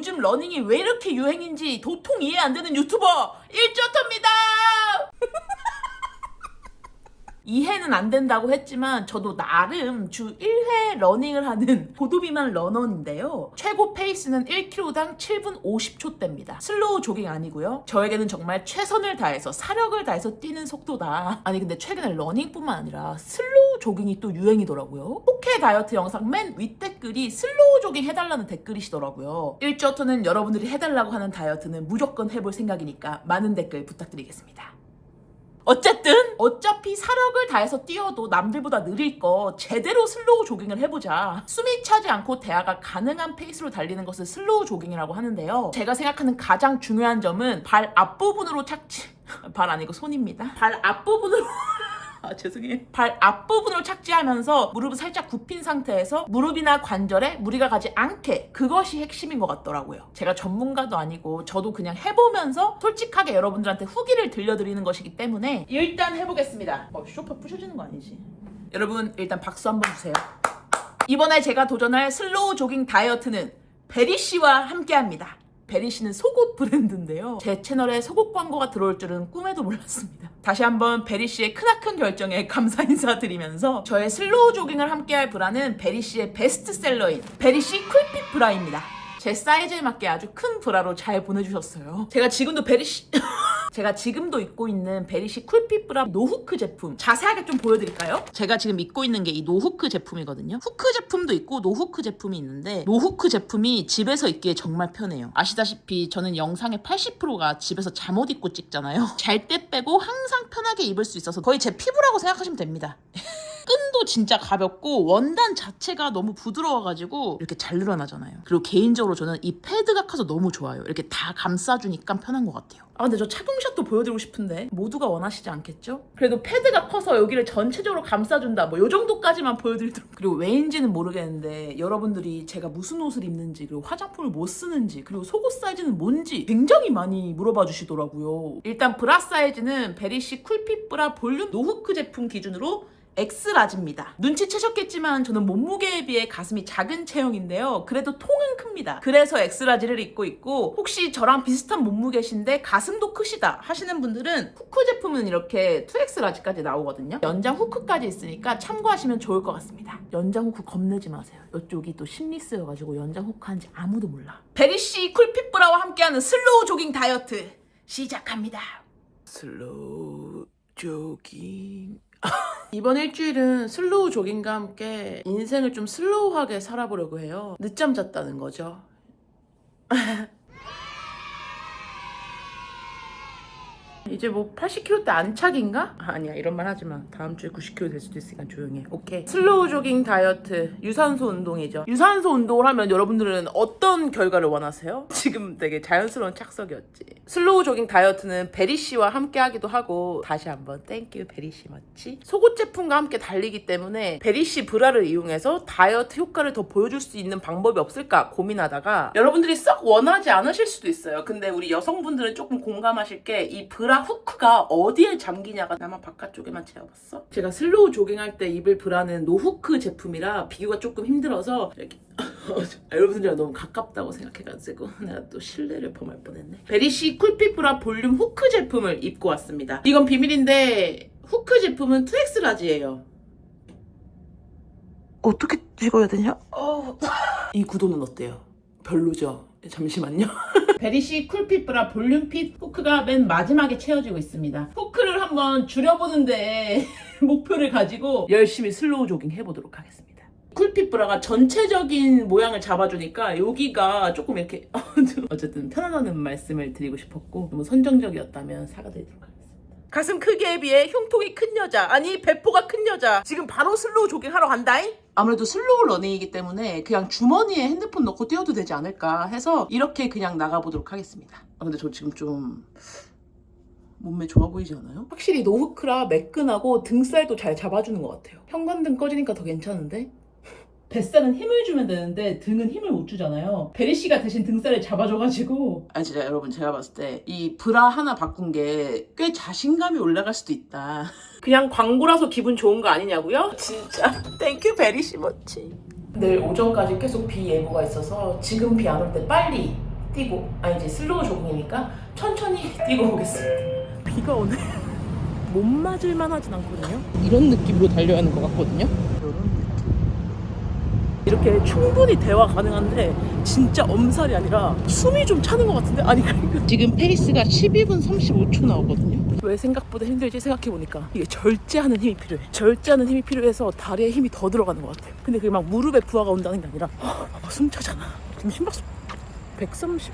요즘 러닝이 왜 이렇게 유행인지 도통 이해 안 되는 유튜버 일조터입니다. 이해는 안 된다고 했지만 저도 나름 주 1회 러닝을 하는 고도비만 러너인데요. 최고 페이스는 1km당 7분 50초대입니다. 슬로우 조깅 아니고요. 저에게는 정말 최선을 다해서 사력을 다해서 뛰는 속도다. 아니 근데 최근에 러닝뿐만 아니라 슬로우 조깅이 또 유행이더라고요. 포케 다이어트 영상 맨 윗댓글이 슬로우 조깅 해달라는 댓글이시더라고요. 1조터는 여러분들이 해달라고 하는 다이어트는 무조건 해볼 생각이니까 많은 댓글 부탁드리겠습니다. 어쨌든 어차피 사력을 다해서 뛰어도 남들보다 느릴 거 제대로 슬로우 조깅을 해보자. 숨이 차지 않고 대화가 가능한 페이스로 달리는 것을 슬로우 조깅이라고 하는데요. 제가 생각하는 가장 중요한 점은 발 앞부분으로 착지. 발 아니고 손입니다. 발 앞부분으로 아, 죄송해요. 발 앞부분으로 착지하면서 무릎을 살짝 굽힌 상태에서 무릎이나 관절에 무리가 가지 않게 그것이 핵심인 것 같더라고요. 제가 전문가도 아니고 저도 그냥 해보면서 솔직하게 여러분들한테 후기를 들려드리는 것이기 때문에 일단 해보겠습니다. 어, 쇼파 부셔지는 거 아니지? 여러분 일단 박수 한번 주세요. 이번에 제가 도전할 슬로우 조깅 다이어트는 베리 씨와 함께합니다. 베리 씨는 속옷 브랜드인데요. 제 채널에 속옷 광고가 들어올 줄은 꿈에도 몰랐습니다. 다시 한번 베리 씨의 크나큰 결정에 감사 인사드리면서 저의 슬로우 조깅을 함께할 브라는 베리 씨의 베스트셀러인 베리 씨 쿨핏 브라입니다. 제 사이즈에 맞게 아주 큰 브라로 잘 보내주셨어요. 제가 지금도 베리 씨 제가 지금도 입고 있는 베리시 쿨핏 브라 노후크 제품 자세하게 좀 보여드릴까요? 제가 지금 입고 있는 게 이 노후크 제품이거든요. 후크 제품도 있고 노후크 제품이 있는데 노후크 제품이 집에서 입기에 정말 편해요. 아시다시피 저는 영상의 80%가 집에서 잠옷 입고 찍잖아요. 잘 때 빼고 항상 편하게 입을 수 있어서 거의 제 피부라고 생각하시면 됩니다. 끈도 진짜 가볍고 원단 자체가 너무 부드러워가지고 이렇게 잘 늘어나잖아요. 그리고 개인적으로 저는 이 패드가 커서 너무 좋아요. 이렇게 다 감싸주니까 편한 것 같아요. 아 근데 저 착용샷도 보여드리고 싶은데 모두가 원하시지 않겠죠? 그래도 패드가 커서 여기를 전체적으로 감싸준다 뭐 요 정도까지만 보여드리도록 그리고 왜인지는 모르겠는데 여러분들이 제가 무슨 옷을 입는지 그리고 화장품을 뭐 쓰는지 그리고 속옷 사이즈는 뭔지 굉장히 많이 물어봐 주시더라고요 일단 브라 사이즈는 베리시 쿨핏 브라 볼륨 노후크 제품 기준으로 X라지입니다. 눈치채셨겠지만 저는 몸무게에 비해 가슴이 작은 체형인데요. 그래도 통은 큽니다. 그래서 X라지를 입고 있고 혹시 저랑 비슷한 몸무게신데 가슴도 크시다 하시는 분들은 후크 제품은 이렇게 2X라지까지 나오거든요. 연장 후크까지 있으니까 참고하시면 좋을 것 같습니다. 연장 후크 겁내지 마세요. 이쪽이 또 심리 쓰여가지고 연장 후크한지 아무도 몰라. 베리씨 쿨핏브라와 함께하는 슬로우 조깅 다이어트 시작합니다. 슬로우 조깅 이번 일주일은 슬로우 조깅과 함께 인생을 좀 슬로우하게 살아보려고 해요. 늦잠 잤다는 거죠. 이제 뭐 80kg대 안착인가? 아, 아니야 이런 말 하지 마. 다음 주에 90kg 될 수도 있으니까 조용해. 오케이. 슬로우 조깅 다이어트 유산소 운동이죠. 유산소 운동을 하면 여러분들은 어떤 결과를 원하세요? 지금 되게 자연스러운 착석이었지. 슬로우 조깅 다이어트는 베리 씨와 함께 하기도 하고 다시 한번 땡큐 베리 씨 맞지? 속옷 제품과 함께 달리기 때문에 베리 씨 브라를 이용해서 다이어트 효과를 더 보여줄 수 있는 방법이 없을까 고민하다가 여러분들이 썩 원하지 않으실 수도 있어요. 근데 우리 여성분들은 조금 공감하실 게 이 브라 후크가 어디에 잠기냐가 나만 바깥쪽에만 채워봤어? 제가 슬로우 조깅할 때 입을 브라는 노후크 제품이라 비교가 조금 힘들어서 이렇게 여러분들이랑 너무 가깝다고 생각해가지고 내가 또 신뢰를 범할 뻔했네. 베리시 쿨핏 브라 볼륨 후크 제품을 입고 왔습니다. 이건 비밀인데 후크 제품은 2X 라지예요. 어떻게 찍어야 되냐? 어... 이 구도는 어때요? 별로죠? 잠시만요. 베리시 쿨핏 브라 볼륨핏 후크가 맨 마지막에 채워지고 있습니다. 후크를 한번 줄여보는데 목표를 가지고 열심히 슬로우 조깅 해보도록 하겠습니다. 쿨핏 브라가 전체적인 모양을 잡아주니까 여기가 조금 이렇게 어쨌든 편안하는 말씀을 드리고 싶었고 너무 선정적이었다면 사과드리도록 하겠습니다. 가슴 크기에 비해 흉통이 큰 여자 아니 배포가 큰 여자 지금 바로 슬로우 조깅 하러 간다잉? 아무래도 슬로우 러닝이기 때문에 그냥 주머니에 핸드폰 넣고 뛰어도 되지 않을까 해서 이렇게 그냥 나가보도록 하겠습니다 아 근데 저 지금 좀 몸매 좋아 보이지 않아요? 확실히 노후크라 매끈하고 등살도 잘 잡아주는 것 같아요 현관등 꺼지니까 더 괜찮은데? 뱃살은 힘을 주면 되는데 등은 힘을 못 주잖아요. 베리 씨가 대신 등살을 잡아줘가지고. 아니 진짜 여러분 제가 봤을 때 이 브라 하나 바꾼 게 꽤 자신감이 올라갈 수도 있다. 그냥 광고라서 기분 좋은 거 아니냐고요? 진짜 땡큐 베리 씨 멋지. 내일 오전까지 계속 비 예보가 있어서 지금 비 안 올 때 빨리 뛰고 아 이제 슬로우 조깅이니까 천천히 뛰고 오겠습니다. 비가 오네. 못 맞을 만 하진 않거든요. 이런 느낌으로 달려야 하는 것 같거든요. 이런. 이렇게 충분히 대화 가능한데 진짜 엄살이 아니라 숨이 좀 차는 것 같은데 아니 그러니까 지금 페이스가 12분 35초 나오거든요. 왜 생각보다 힘들지 생각해 보니까 이게 절제하는 힘이 필요해. 절제하는 힘이 필요해서 다리에 힘이 더 들어가는 것 같아. 근데 그게 막 무릎에 부하가 온다는 게 아니라 아, 봐봐 숨 차잖아. 지금 심박수 130.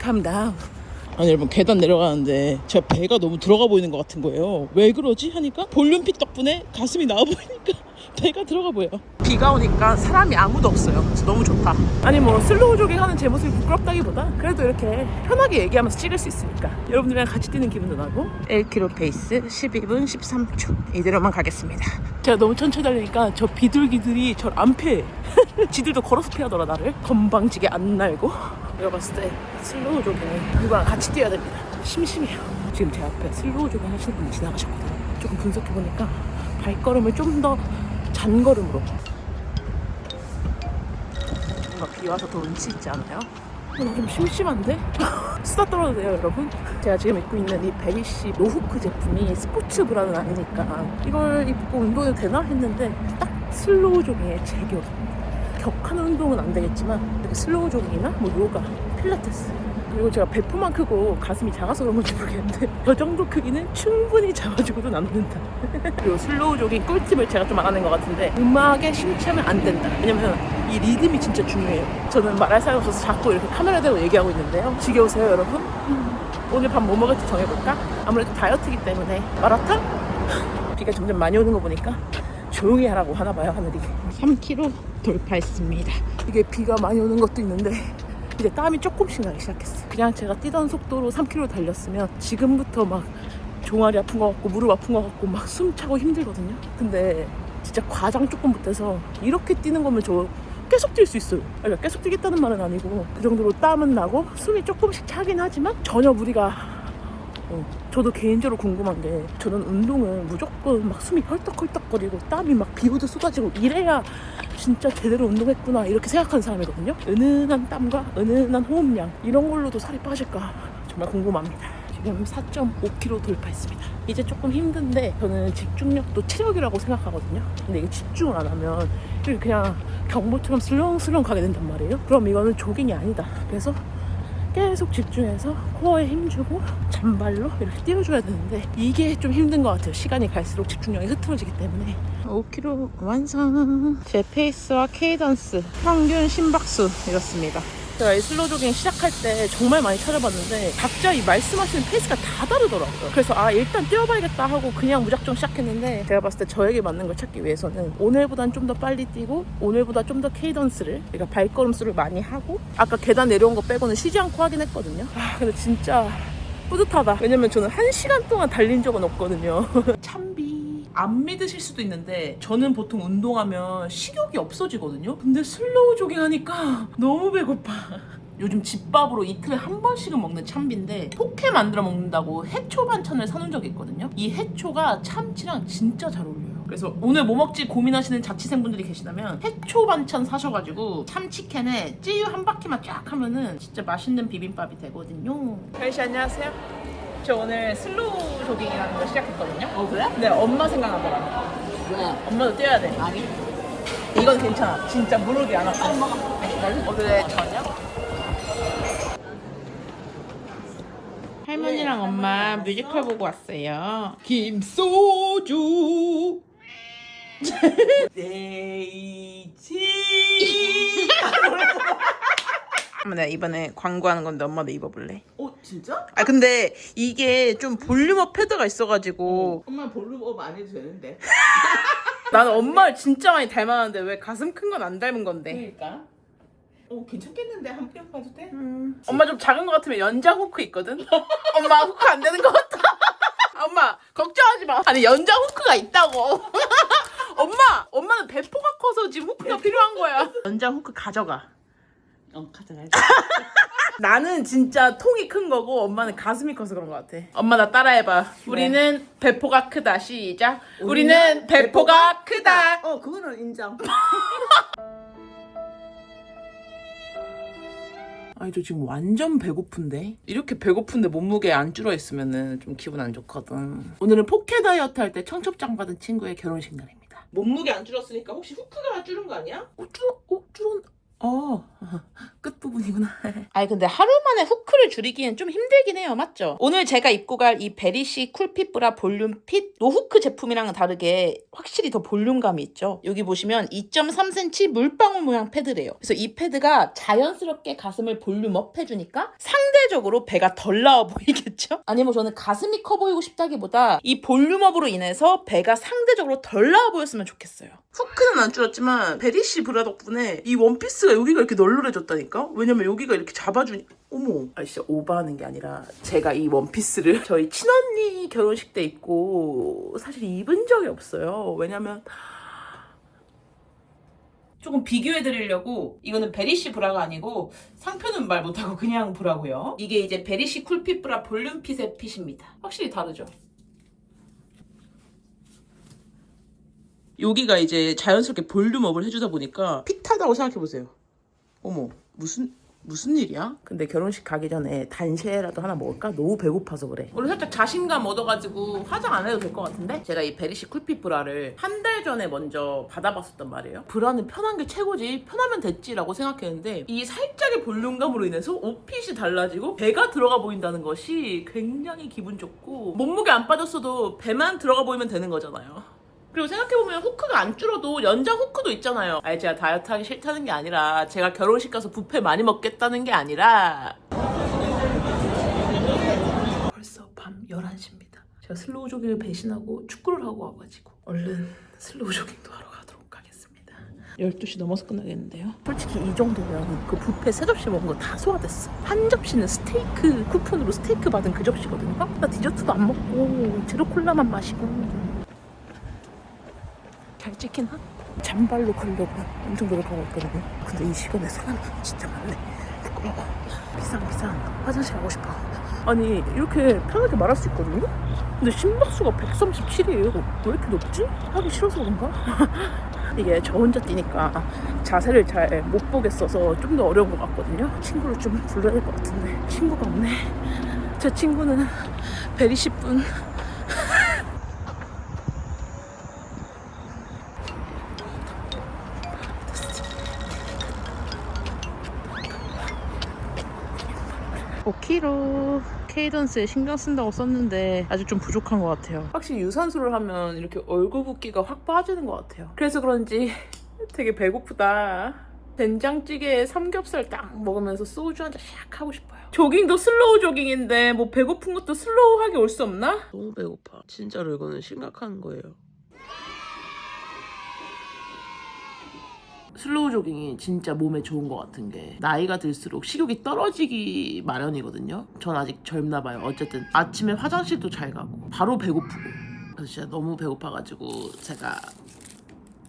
calm down. 아니 여러분 계단 내려가는데 제가 배가 너무 들어가 보이는 것 같은 거예요. 왜 그러지? 하니까 볼륨핏 덕분에 가슴이 나와 보이니까 배가 들어가 보여. 비가 오니까 사람이 아무도 없어요. 그래서 너무 좋다. 아니 뭐 슬로우 조깅 하는 제 모습이 부끄럽다기보다 그래도 이렇게 편하게 얘기하면서 찍을 수 있으니까 여러분들이랑 같이 뛰는 기분도 나고 1km 페이스 12분 13초 이대로만 가겠습니다. 제가 너무 천천히 달리니까 저 비둘기들이 저를 안 피해. 지들도 걸어서 피하더라 나를. 건방지게 안 날고. 내가 봤을 때 슬로우 조깅 누구랑 같이 뛰어야 됩니다. 심심해요. 지금 제 앞에 슬로우 조깅 하시는 분이 지나가셨거든요. 조금 분석해보니까 발걸음을 좀 더 잔걸음으로 뭔가 비 와서 더 운치 있지 않아요? 오늘 좀 심심한데? 수다 떨어도 돼요 여러분? 제가 지금 입고 있는 이 베리시 노후크 제품이 스포츠 브라는 아니니까 이걸 입고 운동해도 되나 했는데 딱 슬로우 조깅의 제격 격한 운동은 안 되겠지만 이렇게 슬로우 조깅이나 뭐 요가, 필라테스 그리고 제가 배포만 크고 가슴이 작아서 그런 건지 모르겠는데 저 정도 크기는 충분히 잡아주고도 남는다 그리고 슬로우 조깅 꿀팁을 제가 좀 알아낸 것 같은데 음악에 심취하면 안 된다 왜냐면 이 리듬이 진짜 중요해요 저는 말할 사람이 없어서 자꾸 이렇게 카메라 대고 얘기하고 있는데요 지겨우세요 여러분? 음, 오늘 밤뭐 먹을지 정해볼까? 아무래도 다이어트이기 때문에 마라탕? 비가 점점 많이 오는 거 보니까 조용히 하라고 하나 봐요 하늘이. 3km 돌파했습니다. 이게 비가 많이 오는 것도 있는데 이제 땀이 조금씩 나기 시작했어 그냥 제가 뛰던 속도로 3km 달렸으면 지금부터 막 종아리 아픈 것 같고 무릎 아픈 것 같고 막 숨 차고 힘들거든요. 근데 진짜 과장 조금 못해서 이렇게 뛰는 거면 저 계속 뛸 수 있어요. 그러니까 계속 뛰겠다는 말은 아니고 그 정도로 땀은 나고 숨이 조금씩 차긴 하지만 전혀 무리가 어, 저도 개인적으로 궁금한 게 저는 운동은 무조건 막 숨이 헐떡헐떡거리고 땀이 막 비오듯 쏟아지고 이래야 진짜 제대로 운동했구나 이렇게 생각하는 사람이거든요. 은은한 땀과 은은한 호흡량 이런 걸로도 살이 빠질까 정말 궁금합니다. 지금 4.5km 돌파했습니다. 이제 조금 힘든데 저는 집중력도 체력이라고 생각하거든요. 근데 이게 집중을 안 하면 그냥 경보처럼 슬렁슬렁 가게 된단 말이에요. 그럼 이거는 조깅이 아니다. 그래서 계속 집중해서 코어에 힘주고 잔발로 이렇게 띄워줘야 되는데 이게 좀 힘든 것 같아요. 시간이 갈수록 집중력이 흐트러지기 때문에. 5km 완성. 제 페이스와 케이던스 평균 심박수 이렇습니다. 제가 이 슬로우 조깅 시작할 때 정말 많이 찾아봤는데 각자 이 말씀하시는 페이스가 다 다르더라고요. 그래서 아 일단 뛰어봐야겠다 하고 그냥 무작정 시작했는데 제가 봤을 때 저에게 맞는 걸 찾기 위해서는 오늘보단 좀 더 빨리 뛰고 오늘보다 좀 더 케이던스를 그러니까 발걸음 수를 많이 하고 아까 계단 내려온 거 빼고는 쉬지 않고 하긴 했거든요. 아 근데 진짜 뿌듯하다. 왜냐면 저는 한 시간 동안 달린 적은 없거든요. 참비. 안 믿으실 수도 있는데 저는 보통 운동하면 식욕이 없어지거든요. 근데 슬로우 조깅 하니까 너무 배고파. 요즘 집밥으로 이틀에 한 번씩은 먹는 참비인데 포케 만들어 먹는다고 해초 반찬을 사놓은 적이 있거든요. 이 해초가 참치랑 진짜 잘 어울려요. 그래서 오늘 뭐 먹지 고민하시는 자취생분들이 계시다면 해초 반찬 사셔가지고 참치캔에 찌유 한 바퀴만 쫙 하면은 진짜 맛있는 비빔밥이 되거든요. 혜씨 안녕하세요. 저 오늘 슬로우 조깅이라는 걸 시작했거든요. 어 그래? 네, 엄마 생각나더라. 왜? 엄마도 뛰어야 돼. 아니 이건 괜찮아. 진짜 무릎이 안 아파. 엄마가 오늘의 저녁? 할머니랑 엄마 뮤지컬 보고 왔어요. 김소주. 데이지. 엄마 나 이번에 광고하는 건데 엄마도 입어볼래? 어 진짜? 아 근데 이게 좀 볼륨업 패드가 있어가지고 엄마 볼륨업 안 해도 되는데 나는 엄마를 진짜 많이 닮았는데 왜 가슴 큰 건 안 닮은 건데? 그러니까 어 괜찮겠는데 한 번 봐도 돼? 엄마 좀 작은 것 같으면 연장 후크 있거든? 엄마 후크 안 되는 것 같아. 엄마 걱정하지 마. 아니 연장 후크가 있다고. 엄마 엄마는 배포가 커서 지금 후크가 필요한 거야. 연장 후크 가져가. 어 가져가야지 나는 진짜 통이 큰 거고 엄마는 가슴이 커서 그런 것 같아. 엄마 나 따라해봐. 우리는 배포가 크다. 시작. 우리는, 배포가, 크다. 어 그거는 인정 아니 저 지금 완전 배고픈데 이렇게 배고픈데 몸무게 안 줄어 있으면은 좀 기분 안 좋거든 오늘은 포케 다이어트 할 때 청첩장 받은 친구의 결혼식 날입니다 몸무게 안 줄었으니까 혹시 후크가 줄은 거 아니야? 어 줄어 어 줄었 어. 끝부분이구나. 아니 근데 하루 만에 후크를 줄이기엔 좀 힘들긴 해요. 맞죠? 오늘 제가 입고 갈 이 베리시 쿨핏 브라 볼륨 핏 노후크 제품이랑은 다르게 확실히 더 볼륨감이 있죠? 여기 보시면 2.3cm 물방울 모양 패드래요. 그래서 이 패드가 자연스럽게 가슴을 볼륨업 해주니까 상대적으로 배가 덜 나와 보이겠죠? 아니면 저는 가슴이 커 보이고 싶다기보다 이 볼륨업으로 인해서 배가 상대적으로 덜 나와 보였으면 좋겠어요 후크는 안 줄었지만 베리시 브라 덕분에 이 원피스가 여기가 이렇게 널널해졌다니까? 왜냐면 여기가 이렇게 잡아주니 어머. 아 진짜 오버하는 게 아니라 제가 이 원피스를 저희 친언니 결혼식 때 입고 사실 입은 적이 없어요. 왜냐면 조금 비교해 드리려고 이거는 베리시 브라가 아니고 상표는 말 못하고 그냥 브라고요. 이게 이제 베리시 쿨핏 브라 볼륨 핏의 핏입니다. 확실히 다르죠 여기가 이제 자연스럽게 볼륨업을 해주다 보니까 핏하다고 생각해보세요. 어머, 무슨, 무슨 일이야? 근데 결혼식 가기 전에 단쉐라도 하나 먹을까? 너무 배고파서 그래. 오늘 살짝 자신감 얻어가지고 화장 안 해도 될 것 같은데? 제가 이 베리시 쿨핏 브라를 한 달 전에 먼저 받아봤었단 말이에요. 브라는 편한 게 최고지. 편하면 됐지라고 생각했는데 이 살짝의 볼륨감으로 인해서 옷핏이 달라지고 배가 들어가 보인다는 것이 굉장히 기분 좋고 몸무게 안 빠졌어도 배만 들어가 보이면 되는 거잖아요. 그리고 생각해보면 후크가 안 줄어도 연장 후크도 있잖아요. 아니 제가 다이어트 하기 싫다는 게 아니라 제가 결혼식 가서 뷔페 많이 먹겠다는 게 아니라 벌써 밤 11시입니다. 제가 슬로우 조깅을 배신하고 축구를 하고 와가지고 얼른 슬로우 조깅도 하러 가도록 하겠습니다. 12시 넘어서 끝나겠는데요. 솔직히 이 정도면 그 뷔페 세 접시 먹은 거 다 소화됐어. 한 접시는 스테이크 쿠폰으로 스테이크 받은 그 접시거든요. 나 디저트도 안 먹고 제로 콜라만 마시고 잘 찍히나? 잔발로 걸려고 엄청 노력하고 있거든요. 근데 이 시간에 사람이 진짜 많네. 부끄러워. 비상 비상. 화장실 가고 싶어. 아니 이렇게 편하게 말할 수 있거든요? 근데 심박수가 137이에요. 왜 이렇게 높지? 하기 싫어서 그런가? 이게 저 혼자 뛰니까 자세를 잘 못 보겠어서 좀 더 어려운 것 같거든요. 친구를 좀 불러야 될 것 같은데 친구가 없네. 제 친구는 베리시 분 5kg 케이던스에 신경 쓴다고 썼는데 아직 좀 부족한 것 같아요. 확실히 유산소를 하면 이렇게 얼굴 붓기가 확 빠지는 것 같아요. 그래서 그런지 되게 배고프다. 된장찌개에 삼겹살 딱 먹으면서 소주 한 잔 샥 하고 싶어요. 조깅도 슬로우 조깅인데 뭐 배고픈 것도 슬로우하게 올 수 없나? 너무 배고파. 진짜로 이거는 심각한 거예요. 슬로우 조깅이 진짜 몸에 좋은 것 같은 게 나이가 들수록 식욕이 떨어지기 마련이거든요. 전 아직 젊나 봐요. 어쨌든 아침에 화장실도 잘 가고 바로 배고프고 그래서 진짜 너무 배고파가지고 제가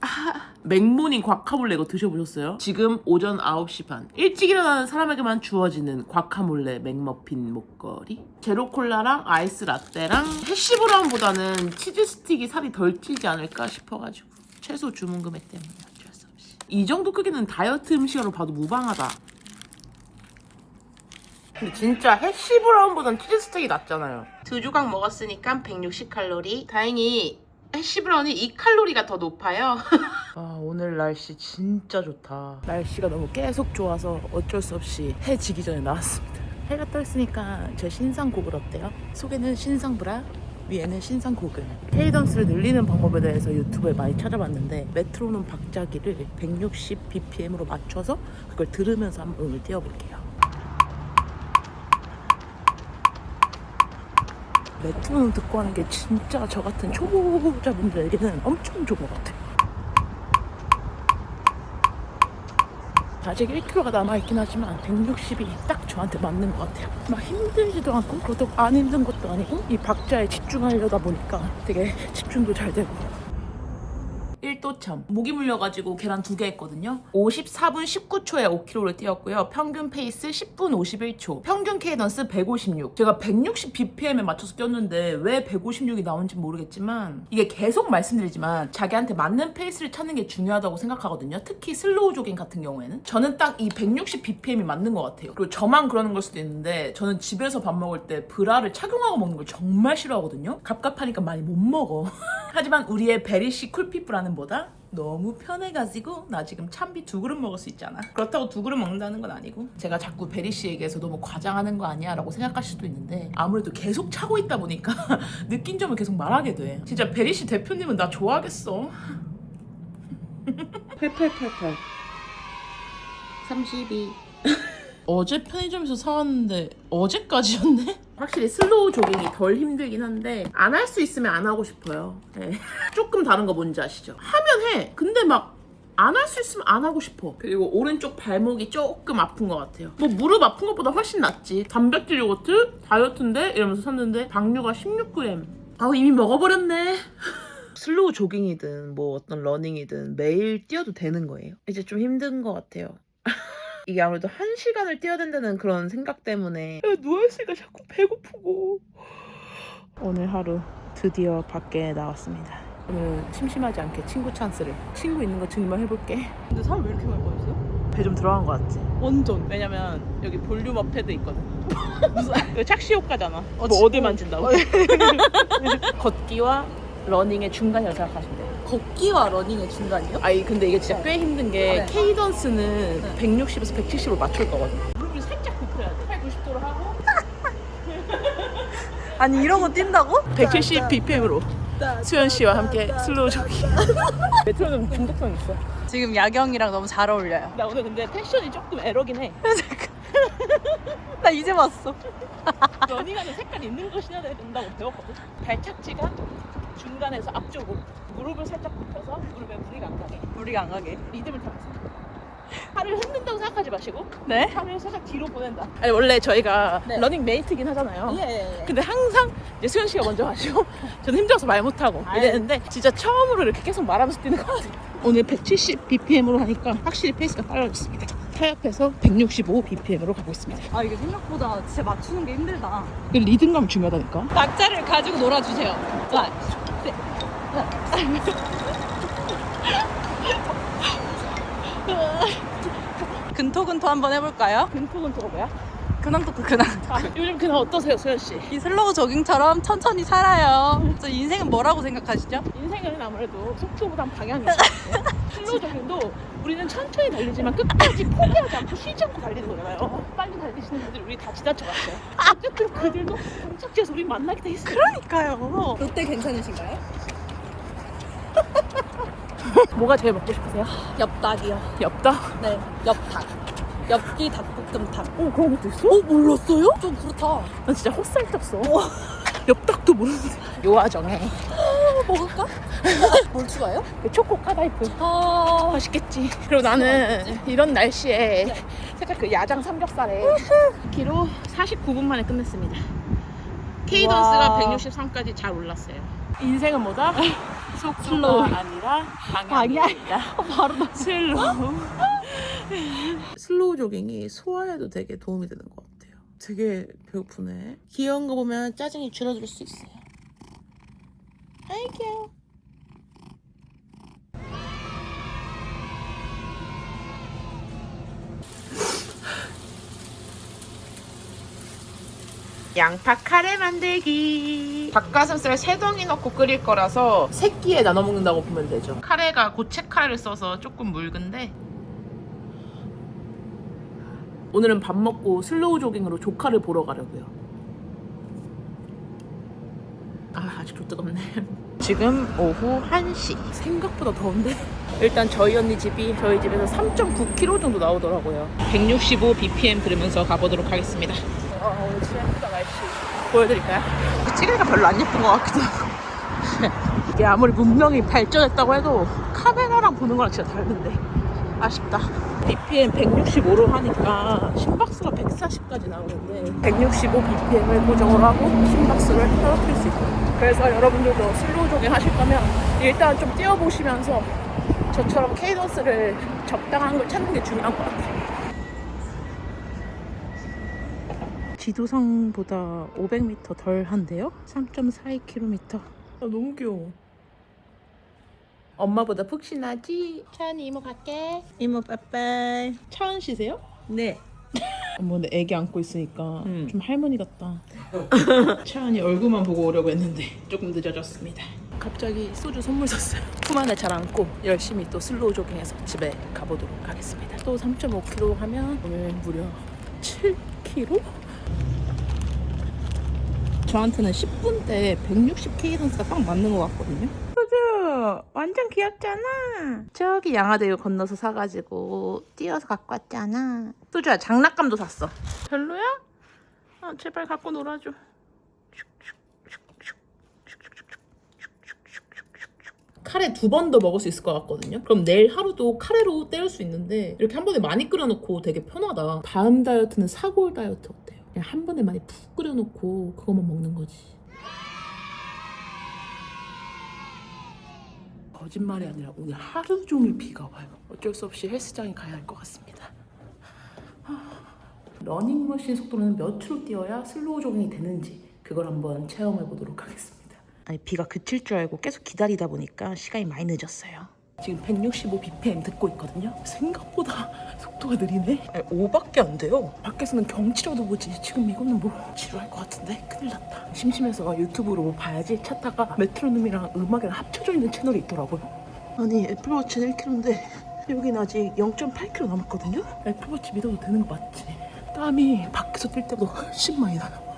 아, 맥모닝 과카몰레 이거 드셔보셨어요? 지금 오전 9시 반 일찍 일어나는 사람에게만 주어지는 과카몰레 맥머핀 목걸이 제로 콜라랑 아이스 라떼랑 해시브라운보다는 치즈 스틱이 살이 덜 찌지 않을까 싶어가지고 최소 주문 금액 때문에 이이 정도 크기는 다이어트 음식으로 봐도 무방하다. 근데 진짜 해시 브라운보단 치즈 스틱이 낫잖아요. 두 조각 먹었으니까 160칼로리. 다행히 해시 브라운이 2칼로리가 더 높아요. 아 오늘 날씨 진짜 좋다. 날씨가 너무 계속 좋아서 어쩔 수 없이 해 지기 전에 나왔습니다. 해가 떠있으니까 제 신상 고글 어때요? 속에는 신상 브라 위에는 신상 고글 케이던스를 늘리는 방법에 대해서 유튜브에 많이 찾아봤는데 메트로놈 박자기를 160 bpm으로 맞춰서 그걸 들으면서 한번 음을 띄워볼게요 메트로놈 듣고 하는 게 진짜 저 같은 초보자분들에게는 엄청 좋은 것 같아요. 아직 1kg가 남아있긴 하지만 160이 딱 저한테 맞는 것 같아요. 막 힘들지도 않고 그렇다고 안 힘든 것도 아니고 이 박자에 집중하려다 보니까 되게 집중도 잘 되고 1도 백도참 모기 물려가지고 계란 두 개 했거든요. 54분 19초에 5km를 뛰었고요. 평균 페이스 10분 51초. 평균 케이던스 156 제가 160 bpm에 맞춰서 뛰었는데 왜 156이 나온지 모르겠지만 이게 계속 말씀드리지만 자기한테 맞는 페이스를 찾는 게 중요하다고 생각하거든요. 특히 슬로우 조깅 같은 경우에는. 저는 딱 이 160 bpm이 맞는 것 같아요. 그리고 저만 그러는 걸 수도 있는데 저는 집에서 밥 먹을 때 브라를 착용하고 먹는 걸 정말 싫어하거든요. 갑갑하니까 많이 못 먹어 하지만 우리의 베리씨 쿨피플라는 보다 너무 편해가지고 나 지금 참비 두 그릇 먹을 수 있잖아. 그렇다고 두 그릇 먹는다는 건 아니고 제가 자꾸 베리씨 얘기해서 너무 과장하는 거 아니야 라고 생각하실 수도 있는데 아무래도 계속 차고 있다 보니까 느낀 점을 계속 말하게 돼. 진짜 베리 씨 대표님은 나 좋아하겠어. 8888 32 어제 편의점에서 사왔는데 어제까지였네? 확실히 슬로우 조깅이 덜 힘들긴 한데 안 할 수 있으면 안 하고 싶어요. 네. 조금 다른 거 뭔지 아시죠? 하면 해. 근데 막 안 할 수 있으면 안 하고 싶어. 그리고 오른쪽 발목이 조금 아픈 것 같아요. 뭐 무릎 아픈 것보다 훨씬 낫지. 단백질 요거트 다이어트인데 이러면서 샀는데 당류가 16g. 아 이미 먹어버렸네. 슬로우 조깅이든 뭐 어떤 러닝이든 매일 뛰어도 되는 거예요. 이제 좀 힘든 것 같아요. 이게 아무래도 한 시간을 뛰어야 된다는 그런 생각 때문에. 누워있으니까 자꾸 배고프고. 오늘 하루 드디어 밖에 나왔습니다. 오늘 심심하지 않게 친구 찬스를 친구 있는 거 증명해볼게. 근데 사람 왜 이렇게 많이 빠졌어? 배 좀 들어간 거 같지? 완전. 왜냐면 여기 볼륨업 패드 있거든. 무슨 이거 착시 효과잖아. 뭐뭐 어디 만진다고? 걷기와 러닝의 중간이라고 생각하시면 돼요 걷기와 러닝의 중간이요? 아니 근데 이게 진짜 꽤 힘든 게 네. 케이던스는 160에서 170으로 맞출 거거든 무릎을 살짝 굽혀야 돼. 8, 90도로 하고. 아니 이런 거 뛴다고? 170 bpm으로 수현 씨와 함께 슬로우 조깅. 메트로놈 중독성 있어? 지금 야경이랑 너무 잘 어울려요. 나 오늘 근데 패션이 조금 에러긴 해. 나 이제 봤어. 러닝하는 색깔 있는 거 신어야 된다고 배웠거든. 발착지가 중간에서 앞쪽으로 무릎을 살짝 굽혀서 무릎에 무리가 안 가게 우리가 안 가게. 리듬을 타면서 팔을 흔든다고 생각하지 마시고 네? 팔을 살짝 뒤로 보낸다 아니 원래 저희가 네. 러닝 메이트긴 하잖아요 예. 근데 항상 이제 수현 씨가 먼저 하시고 저는 힘들어서 말 못하고 아유. 이랬는데 진짜 처음으로 이렇게 계속 말하면서 뛰는 것 같아요 오늘 170 bpm으로 하니까 확실히 페이스가 빨라졌습니다 타협해서 165 bpm으로 가고 있습니다 아 이게 생각보다 진짜 맞추는 게 힘들다. 그 리듬감 중요하다니까 박자를 가지고 놀아주세요. 자, 셋. 근토근토 한번 해볼까요? 근토근토가 뭐야? 근황 토크 근황. 아, 요즘 그날 어떠세요 수현씨? 이 슬로우 조깅처럼 천천히 살아요. 저 인생은 뭐라고 생각하시죠? 인생은 아무래도 속도보단 방향이 있어요 슬로우 조깅도 우리는 천천히 달리지만 끝까지 포기하지 않고 쉬지 않고 달리는 거잖아요 빨리 달리시는 분들 우리 다 지나쳐갔어요 어쨌든 그들도 종착지에서 우리 만나게 돼 있어요 그러니까요. 롯데 괜찮으신가요? 뭐가 제일 먹고 싶으세요? 엽닭이요. 엽다? 네, 엽닭. 엽기 닭볶음탕. 어 그런 것도 있어? 어 몰랐어요? 좀 그렇다. 난 진짜 헛살 쪘어 엽떡도 모르는데 요아정에 어, 먹을까? 뭘 추가요? 그 초코 카다이프 아, 맛있겠지. 그리고 나는 이런 날씨에 살짝 그 야장 삼겹살에 키로 49분 만에 끝냈습니다. 케이던스가 와. 163까지 잘 올랐어요. 인생은 뭐다? 속도가 슬로우. 아니라 방향이다. 바로 나. 슬로우. 슬로우 조깅이 소화에도 되게 도움이 되는 것 같아요. 되게 배고프네. 귀여운 거 보면 짜증이 줄어들 수 있어요. 아이 귀여워. 양파 카레 만들기. 닭가슴살 세 덩이 넣고 끓일 거라서 세 끼에 나눠 먹는다고 보면 되죠. 카레가 고체 카레를 써서 조금 묽은데 오늘은 밥 먹고 슬로우 조깅으로 조카를 보러 가려고요. 아 아직도 뜨겁네. 지금 오후 1시. 생각보다 더운데? 일단 저희 언니 집이 저희 집에서 3.9km 정도 나오더라고요. 165 bpm 들으면서 가보도록 하겠습니다. 아 오늘 진짜 예쁘다 날씨. 보여드릴까요? 그 찌개가 별로 안 예쁜 것 같기도 하고. 이게 아무리 문명이 발전했다고 해도 카메라랑 보는 거랑 진짜 다른데 아쉽다. BPM 165로 하니까 심박수가 140까지 나오는데 165 BPM을 고정을 하고 심박수를 떨어뜨릴 수 있거든요. 그래서 여러분들도 슬로우 조깅 하실 거면 일단 좀 뛰어보시면서 저처럼 케이던스를 적당한 걸 찾는 게 중요한 것 같아요. 지도상보다 500m 덜 한데요? 3.42km. 아, 너무 귀여워. 엄마보다 푹신하지? 차은이 이모 갈게. 이모 빠빠이. 차은 씨세요? 네. 어머, 근데 애기 안고 있으니까 음. 좀 할머니 같다. 차은이 얼굴만 보고 오려고 했는데 조금 늦어졌습니다. 갑자기 소주 선물 샀어요. 품 안에 잘 안고 열심히 또 슬로우 조깅해서 집에 가보도록 하겠습니다. 또 3.5km 하면 오늘 무려 7km? 저한테는 10분대 160K 던스가 딱 맞는 것 같거든요. 소주 완전 귀엽잖아. 저기 양화대교 건너서 사가지고 뛰어서 갖고 왔잖아. 소주야 장난감도 샀어. 별로야? 아 제발 갖고 놀아줘. 카레 두 번 더 먹을 수 있을 것 같거든요. 그럼 내일 하루도 카레로 때울 수 있는데 이렇게 한 번에 많이 끓여놓고 되게 편하다. 다음 다이어트는 사골 다이어트 어때요? 그냥 한 번에 많이 푹 끓여놓고 그것만 먹는 거지. 거짓말이 아니라 오늘 하루 종일 비가 와요. 어쩔 수 없이 헬스장에 가야 할 것 같습니다. 러닝머신 속도로는 몇으로 뛰어야 슬로우 조깅이 되는지 그걸 한번 체험해 보도록 하겠습니다. 아니 비가 그칠 줄 알고 계속 기다리다 보니까 시간이 많이 늦었어요. 지금 165 bpm 듣고 있거든요. 생각보다 속도가 느리네. 아니, 5밖에 안 돼요. 밖에서는 경치라도 보지. 지금 이거는 뭐 지루할 것 같은데 큰일 났다. 심심해서 유튜브로 뭐 봐야지 찾다가 메트로놈이랑 음악이랑 합쳐져 있는 채널이 있더라고요. 아니 애플워치는 1kg인데 여긴 아직 0.8kg 남았거든요. 애플워치 믿어도 되는 거 맞지? 땀이 밖에서 뛸 때보다 훨씬 많이 나요.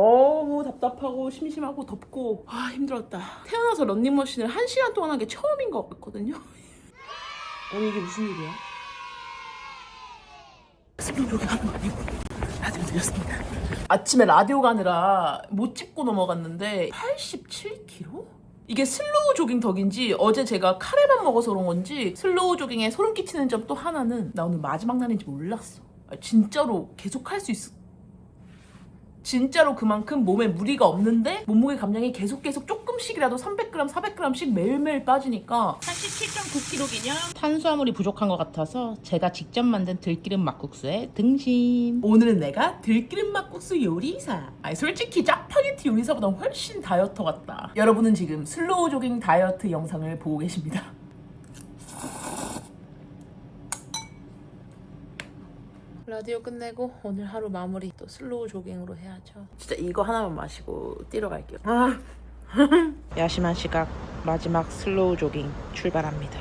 너무 답답하고 심심하고 덥고 아 힘들었다. 태어나서 런닝머신을 한 시간 동안 한 게 처음인 것 같거든요. 아니 이게 무슨 일이야? 슬로우 조깅 하는 거 아니고 라디오 들렸습니다. 아침에 라디오 가느라 못 찍고 넘어갔는데 87kg? 이게 슬로우 조깅 덕인지 어제 제가 카레만 먹어서 그런 건지 슬로우 조깅에 소름 끼치는 점 또 하나는 나 오늘 마지막 날인지 몰랐어. 아, 진짜로 계속 할 수 있어. 진짜로 그만큼 몸에 무리가 없는데 몸무게 감량이 계속 계속 조금씩이라도 300g, 400g씩 매일매일 빠지니까 87.9kg 기념 탄수화물이 부족한 것 같아서 제가 직접 만든 들기름 막국수에 등심. 오늘은 내가 들기름 막국수 요리사. 아니 솔직히 짜파게티 요리사보다 훨씬 다이어터 같다. 여러분은 지금 슬로우 조깅 다이어트 영상을 보고 계십니다. 라디오 끝내고 오늘 하루 마무리 또 슬로우 조깅으로 해야죠. 진짜 이거 하나만 마시고 뛰러 갈게요. 아. 야심한 시각 마지막 슬로우 조깅 출발합니다.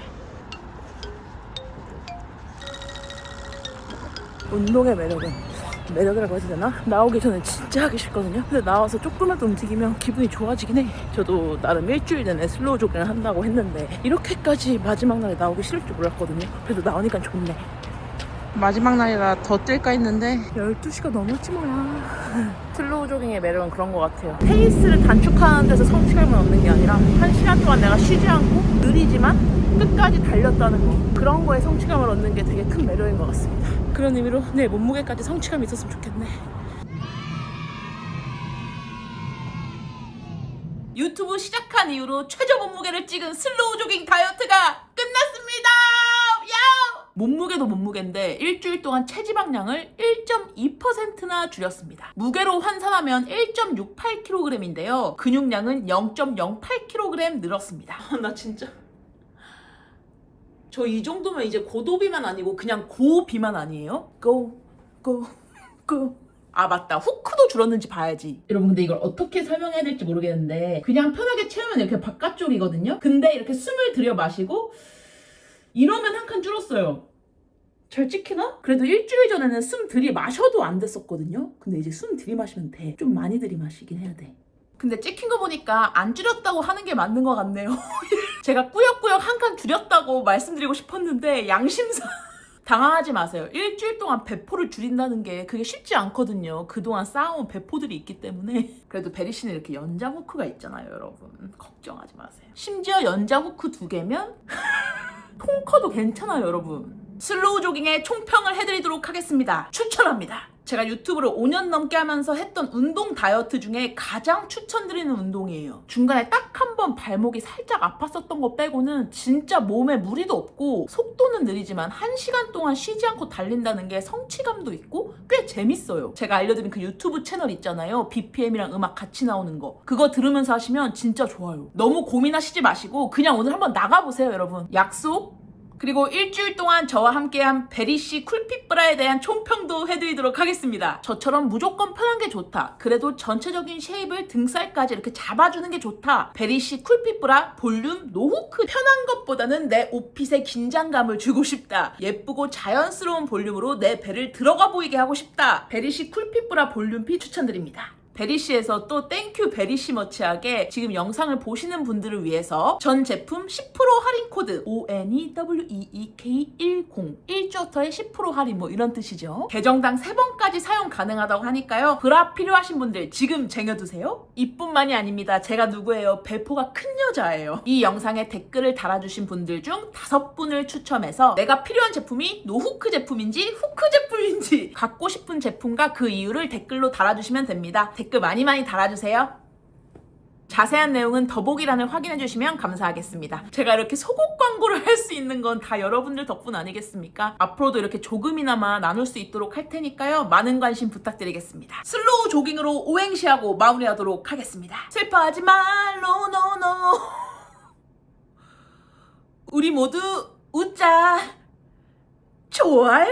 운동의 매력은 매력이라고 해야 되나? 나오기 전에 진짜 하기 싫거든요. 근데 나와서 조금이라도 움직이면 기분이 좋아지긴 해. 저도 나름 일주일 내내 슬로우 조깅을 한다고 했는데 이렇게까지 마지막 날에 나오기 싫을 줄 몰랐거든요. 그래도 나오니까 좋네. 마지막 날이라 더 뛸까 했는데 12시가 넘었지 뭐야. 슬로우 조깅의 매력은 그런 것 같아요. 페이스를 단축하는 데서 성취감을 얻는 게 아니라 한 시간 동안 내가 쉬지 않고 느리지만 끝까지 달렸다는 거. 그런 거에 성취감을 얻는 게 되게 큰 매력인 것 같습니다. 그런 의미로 내 몸무게까지 성취감이 있었으면 좋겠네. 유튜브 시작한 이후로 최저 몸무게를 찍은 슬로우 조깅 다이어트가 끝났습니다. 야! 몸무게도 몸무게인데 일주일 동안 체지방량을 1.2%나 줄였습니다. 무게로 환산하면 1.68kg인데요. 근육량은 0.08kg 늘었습니다. 나 진짜 저 이 정도면 이제 고도비만 아니고 그냥 고비만 아니에요? 고, 고, 고. 아 맞다 후크도 줄었는지 봐야지 여러분 근데 이걸 어떻게 설명해야 될지 모르겠는데 그냥 편하게 채우면 이렇게 바깥쪽이거든요 근데 이렇게 숨을 들여 마시고 이러면 한 칸 줄었어요. 잘 찍히나? 그래도 일주일 전에는 숨 들이마셔도 안 됐었거든요. 근데 이제 숨 들이마시면 돼 좀 많이 들이마시긴 해야 돼. 근데 찍힌 거 보니까 안 줄였다고 하는 게 맞는 것 같네요. 제가 꾸역꾸역 한 칸 줄였다고 말씀드리고 싶었는데 양심상 당황하지 마세요. 일주일 동안 배포를 줄인다는 게 그게 쉽지 않거든요. 그동안 쌓아온 배포들이 있기 때문에. 그래도 베리 씨는 이렇게 연장 후크가 있잖아요, 여러분. 걱정하지 마세요. 심지어 연장 후크 두 개면 통 커도 괜찮아요, 여러분. 슬로우 조깅의 총평을 해드리도록 하겠습니다. 추천합니다. 제가 유튜브를 5년 넘게 하면서 했던 운동 다이어트 중에 가장 추천드리는 운동이에요. 중간에 딱 한 번 발목이 살짝 아팠었던 거 빼고는 진짜 몸에 무리도 없고 속도는 느리지만 1시간 동안 쉬지 않고 달린다는 게 성취감도 있고 꽤 재밌어요. 제가 알려드린 그 유튜브 채널 있잖아요. BPM이랑 음악 같이 나오는 거. 그거 들으면서 하시면 진짜 좋아요. 너무 고민하시지 마시고 그냥 오늘 한번 나가보세요, 여러분. 약속 그리고 일주일 동안 저와 함께한 베리씨 쿨핏브라에 대한 총평도 해드리도록 하겠습니다. 저처럼 무조건 편한 게 좋다. 그래도 전체적인 쉐입을 등살까지 이렇게 잡아주는 게 좋다. 베리씨 쿨핏브라 볼륨 노후크 편한 것보다는 내 옷핏에 긴장감을 주고 싶다. 예쁘고 자연스러운 볼륨으로 내 배를 들어가 보이게 하고 싶다. 베리씨 쿨핏브라 볼륨핏 추천드립니다. 베리씨에서 또 땡큐 베리씨 머치하게 지금 영상을 보시는 분들을 위해서 전 제품 10% 할인 코드 ONEWEEK10 1주어터의 10% 할인 뭐 이런 뜻이죠. 계정당 3번까지 사용 가능하다고 하니까요. 브라 필요하신 분들 지금 쟁여두세요. 이뿐만이 아닙니다. 제가 누구예요? 배포가 큰 여자예요. 이 영상에 댓글을 달아주신 분들 중 다섯 분을 추첨해서 내가 필요한 제품이 노후크 제품인지 후크 제품인지 갖고 싶은 제품과 그 이유를 댓글로 달아주시면 됩니다. 댓글 많이 많이 달아주세요. 자세한 내용은 더보기란을 확인해 주시면 감사하겠습니다. 제가 이렇게 소곡 광고를 할 수 있는 건 다 여러분들 덕분 아니겠습니까? 앞으로도 이렇게 조금이나마 나눌 수 있도록 할 테니까요. 많은 관심 부탁드리겠습니다. 슬로우 조깅으로 오행시하고 마무리하도록 하겠습니다. 슬퍼하지 말로 노노 우리 모두 웃자 좋아요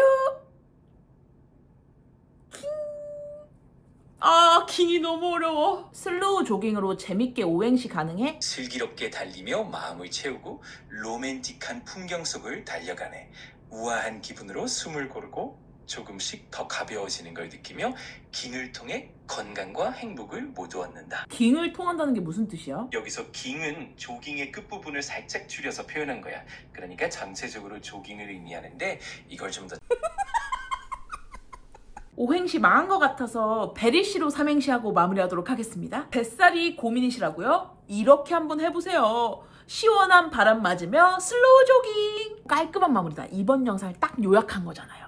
아, 킹이 너무 어려워. 슬로우 조깅으로 재밌게 오행시 가능해? 슬기롭게 달리며 마음을 채우고 로맨틱한 풍경 속을 달려가네. 우아한 기분으로 숨을 고르고 조금씩 더 가벼워지는 걸 느끼며 깅을 통해 건강과 행복을 모두 얻는다. 킹을 통한다는 게 무슨 뜻이야? 여기서 깅은 조깅의 끝부분을 살짝 줄여서 표현한 거야. 그러니까 전체적으로 조깅을 의미하는데 이걸 좀더 오행시 망한 것 같아서 베리씨로 삼행시하고 마무리하도록 하겠습니다. 뱃살이 고민이시라고요? 이렇게 한번 해보세요. 시원한 바람 맞으며 슬로우 조깅. 깔끔한 마무리다. 이번 영상을 딱 요약한 거잖아요.